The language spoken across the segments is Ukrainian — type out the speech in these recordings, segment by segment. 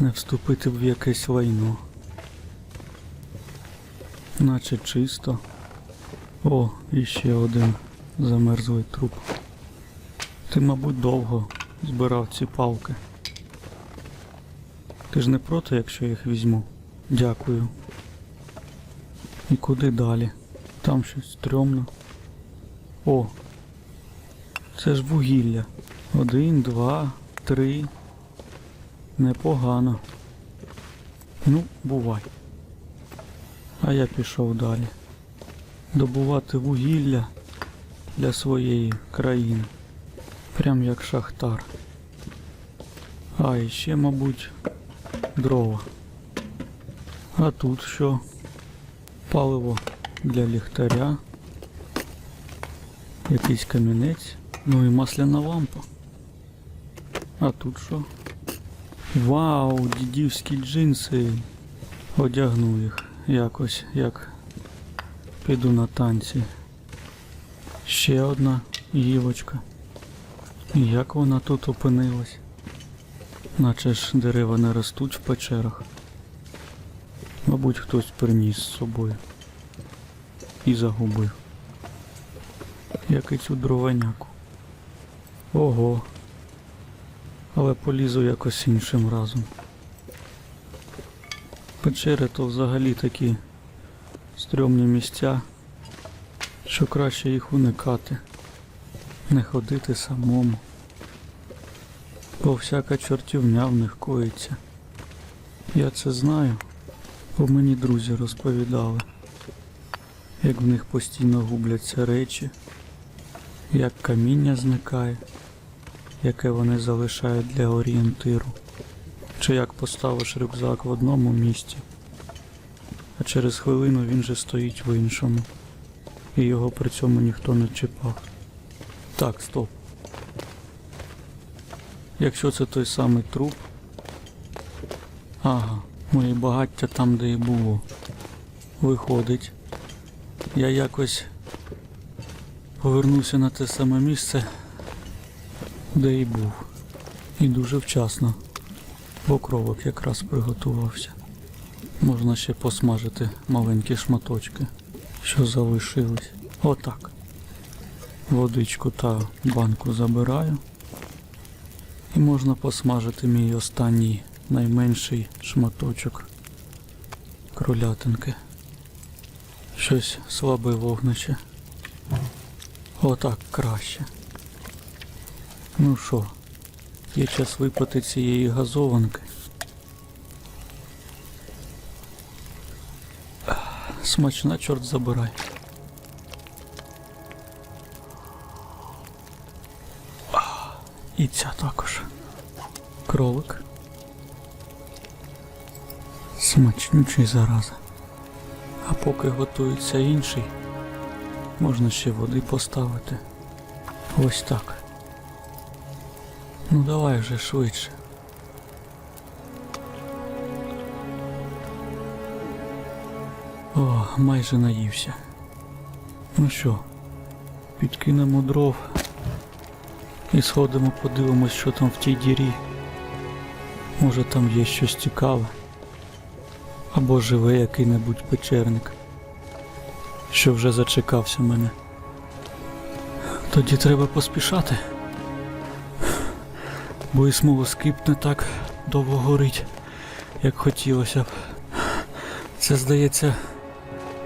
Не вступити в якесь лайно. Наче чисто. О, іще один замерзлий труп. Ти, мабуть, довго збирав ці палки. Ти ж не проти, якщо я їх візьму. Дякую. І куди далі? Там щось стрьомно. О. Це ж вугілля. Один, два, три. Непогано. Ну, бувай. А я пішов далі. Добувати вугілля для своєї країни. Прям як шахтар. А і ще, мабуть, дрова. А тут що? Паливо для ліхтаря. Якийсь камінець. Ну і масляна лампа. А тут що? Вау, дідівські джинси. Одягну їх якось, як піду на танці. Ще одна гілочка. Як вона тут опинилась? Наче ж дерева не ростуть в печерах. Мабуть, хтось приніс з собою і загубив. Як і цю дрованяку. Ого. Але полізу якось іншим разом. Печери то взагалі такі стрьомні місця, що краще їх уникати, не ходити самому. Бо всяка чортівня в них коїться. Я це знаю, бо мені друзі розповідали, як в них постійно губляться речі, як каміння зникає, яке вони залишають для орієнтиру, чи як поставиш рюкзак в одному місці, а через хвилину він же стоїть в іншому, і його при цьому ніхто не чіпав. Так, стоп. Якщо це той самий труп. Ага, моє багаття там, де і було. Виходить. Я якось повернувся на те саме місце, де і був. І дуже вчасно. Бо якраз приготувався. Можна ще посмажити маленькі шматочки, що залишились. Отак. Водичку та банку забираю. І можна посмажити мій останній найменший шматочок кролятинки. Щось слабе вогнище. Отак краще. Ну що, є час випити цієї газованки. Смачна, чорт забирай. І ця також. Кролик. Смачнючий зараза. А поки готується інший, можна ще води поставити. Ось так. Ну давай вже швидше. О, майже наївся. Ну що, підкинемо дров і сходимо, подивимось, що там в тій дірі. Може там є щось цікаве. Або живе який-небудь печерник, що вже зачекався мене. Тоді треба поспішати. Бо і смолоскип не так довго горить, як хотілося б. Це, здається,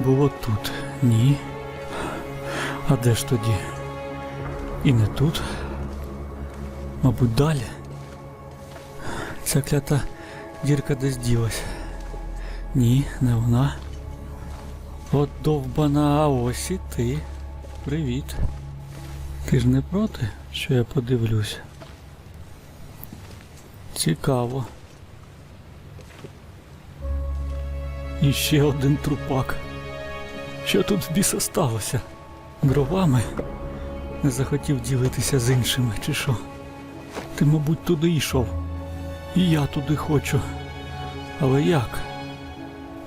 було тут. Ні. А де ж тоді? І не тут. Мабуть, далі. Ця клята дірка десь ділась. Ні, не вона. От довбана, а ось і ти. Привіт. Ти ж не проти, що я подивлюся? Цікаво. І ще один трупак. Що тут в біса сталося? Дровами? Не захотів ділитися з іншими, чи що? Ти, мабуть, туди йшов. І я туди хочу. Але як?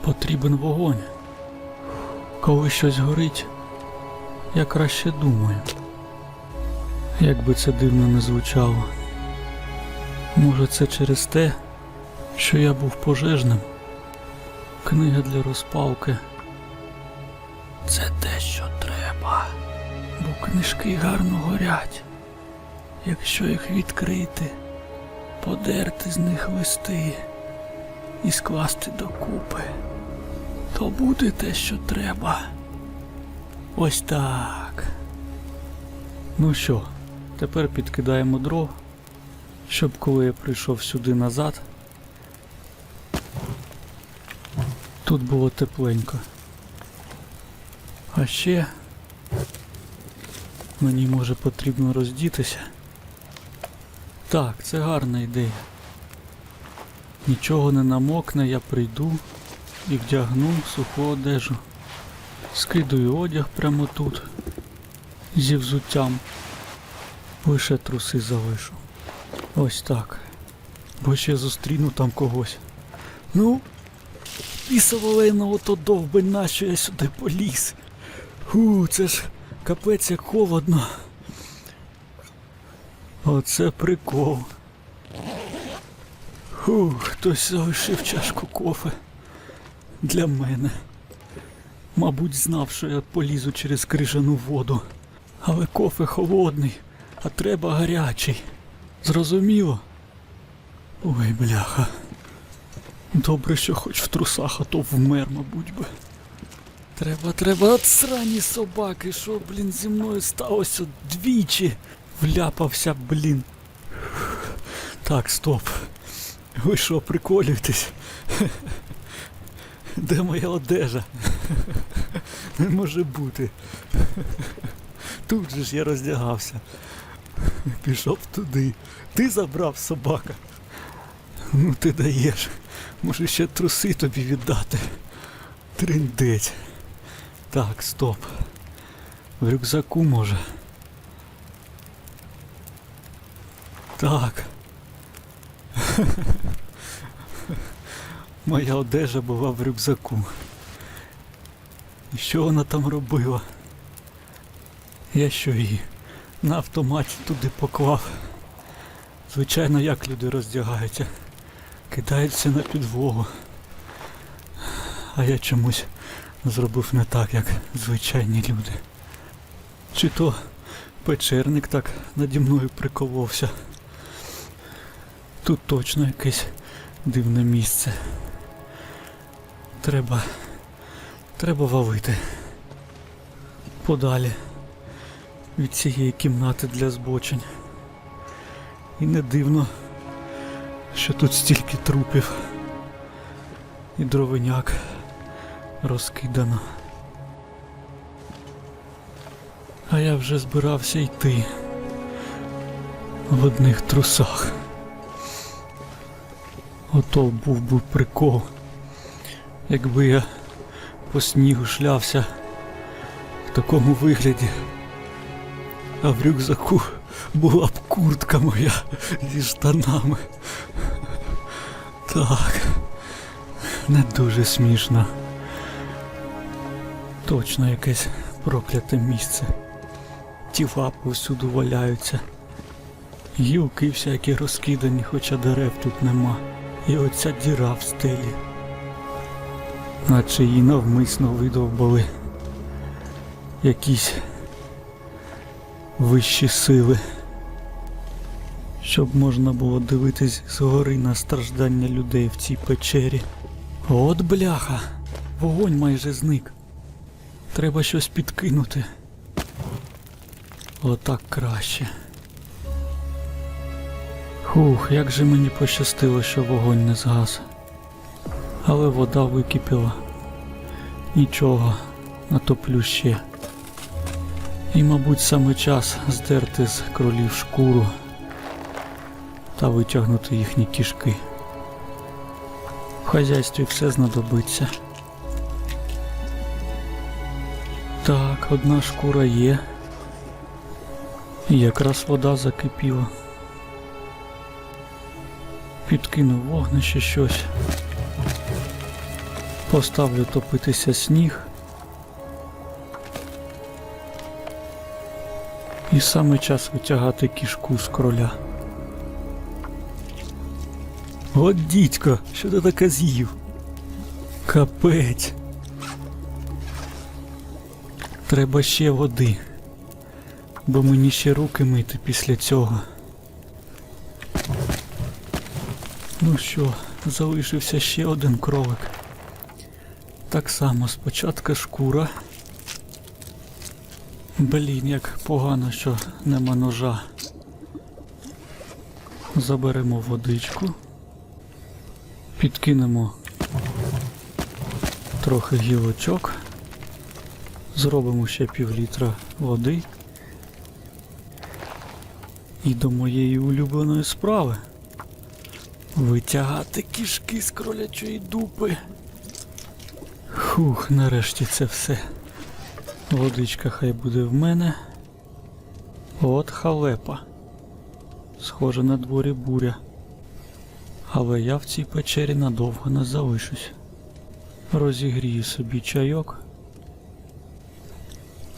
Потрібен вогонь. Коли щось горить, я краще думаю. Як би це дивно не звучало. Може це через те, що я був пожежним. Книга для розпалки. Це те, що треба. Бо книжки гарно горять. Якщо їх відкрити, подерти з них листи і скласти докупи, то буде те, що треба. Ось так. Ну що, тепер підкидаємо дров, щоб коли я прийшов сюди назад, тут було тепленько. А ще мені може потрібно роздітися. Так, це гарна ідея. Нічого не намокне, я прийду і вдягну суху одежу. Скидаю одяг прямо тут зі взуттям. Лише труси залишу. Ось так. Бо ще зустріну там когось. Ну, пісоволейна ото довбень нащо я сюди поліз. Ху, це ж капець як холодно. Оце прикол. Ху, хтось залишив чашку кофе для мене. Мабуть, знав, що я полізу через крижану воду. Але кофе холодний, а треба гарячий. Зрозуміло? Ой, бляха. Добре, що хоч в трусах, а то вмер, мабуть би. Треба, треба, от срані собаки, що, блін, зі мною сталося двічі. Вляпався, блін. Так, стоп. Ви що, приколюєтесь? Де моя одежа? Не може бути. Тут же ж я роздягався. Пішов туди. Ти забрав собака. Ну ти даєш. Може ще труси тобі віддати. Триндець. Так, стоп. В рюкзаку може. Так. Моя одежа була в рюкзаку. І що вона там робила? Я що її на автоматі туди поклав. Звичайно, як люди роздягаються. Кидаються на підлогу. А я чомусь зробив не так, як звичайні люди. Чи то печерник так наді мною приколовся. Тут точно якесь дивне місце. Треба. Треба валити. Подалі від цієї кімнати для збочень. І не дивно, що тут стільки трупів. І дровиняк розкидано. А я вже збирався йти в одних трусах. Ото був би прикол, якби я по снігу шлявся в такому вигляді, а в рюкзаку була б куртка моя зі штанами. Так, не дуже смішно. Точно якесь прокляте місце. Тіла повсюду валяються. Гілки всякі розкидані, хоча дерев тут нема. І оця діра в стелі. Наче її навмисно видовбали якісь вищі сили. Щоб можна було дивитись згори на страждання людей в цій печері. От бляха! Вогонь майже зник. Треба щось підкинути. Отак краще. Хух, як же мені пощастило, що вогонь не згас. Але вода википіла. Нічого, натоплю ще. І, мабуть, саме час здерти з кролів шкуру та витягнути їхні кішки. В хазяйстві все знадобиться. Так, одна шкура є. І якраз вода закипіла. Підкину вогнище щось. Поставлю топитися сніг. І саме час витягати кішку з кроля. От дідько, що ти таке з'їв? Капець. Треба ще води. Бо мені ще руки мити після цього. Ну що, залишився ще один кролик. Так само спочатку шкура. Блін, як погано, що нема ножа. Заберемо водичку. Підкинемо трохи гілочок. Зробимо ще пів літра води. І до моєї улюбленої справи. Витягати кішки з кролячої дупи. Хух, нарешті це все. Водичка хай буде в мене. От халепа. Схоже на дворі буря. Але я в цій печері надовго не залишусь. Розігрію собі чайок.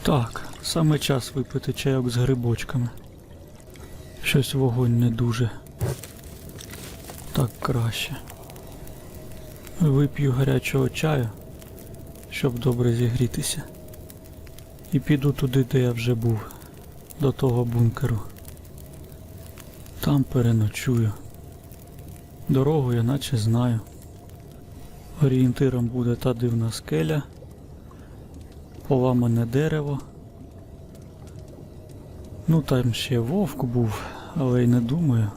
Так, саме час випити чайок з грибочками. Щось вогонь не дуже. Так краще. Вип'ю гарячого чаю, щоб добре зігрітися. І піду туди, де я вже був, до того бункеру. Там переночую. Дорогу я наче знаю. Орієнтиром буде та дивна скеля, поламане дерево. Ну там ще вовк був, але й не думаю,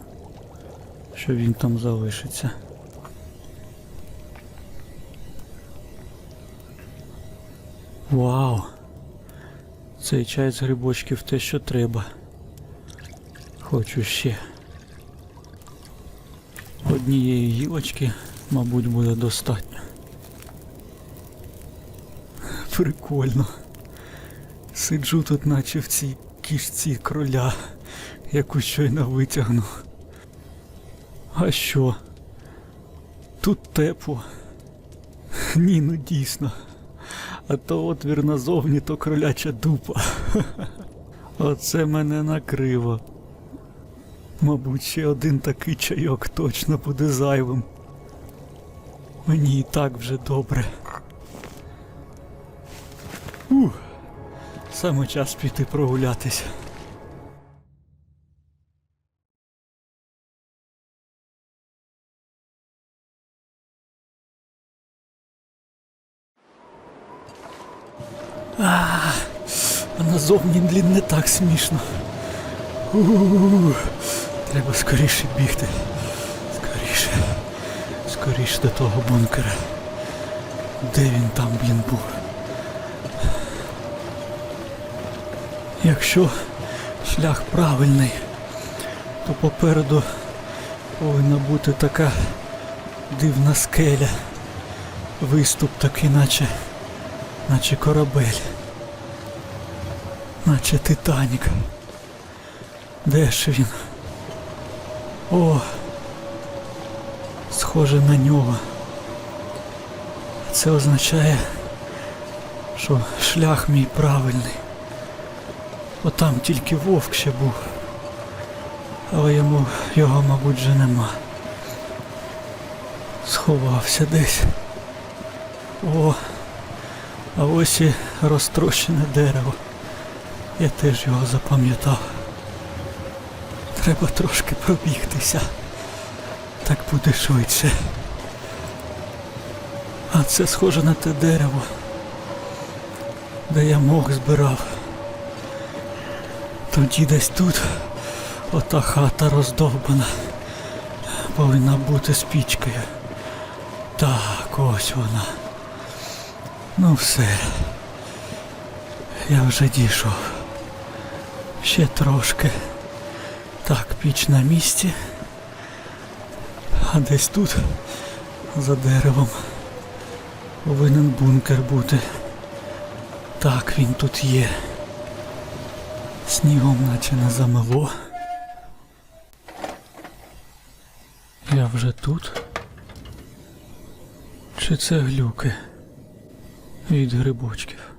що він там залишиться. Вау! Цей чай з грибочків те, що треба. Хочу ще. Однієї гілочки, мабуть, буде достатньо. Прикольно. Сиджу тут, наче в цій кішці кроля, яку щойно витягнув. А що? Тут тепло. Ні, ну дійсно. А то отвір назовні, то кроляча дупа. Оце мене накриво. Мабуть, ще один такий чайок точно буде зайвим. Мені і так вже добре. Ух, саме час піти прогулятися. А, назовні блін, не так смішно. Ух, треба скоріше бігти. Скоріше. Скоріше до того бункера. Де він там, блін, був? Якщо шлях правильний, то попереду повинна бути така дивна скеля. Виступ такий, наче, наче корабель. Наче Титанік. Де ж він? О! Схоже на нього. Це означає, що шлях мій правильний. Бо там тільки вовк ще був. Але йому його, мабуть, вже нема. Сховався десь. О, а ось і розтрощене дерево. Я теж його запам'ятав. Треба трошки пробігтися. Так буде швидше. А це схоже на те дерево, де я мох збирав. Тоді десь тут ота хата роздовбана. Повинна бути з пічкою. Так, ось вона. Ну все. Я вже дійшов. Ще трошки. Так, піч на місці. А десь тут, за деревом, повинен бункер бути. Так, він тут є. Снігом наче не замело. Я вже тут. Чи це глюки від грибочків?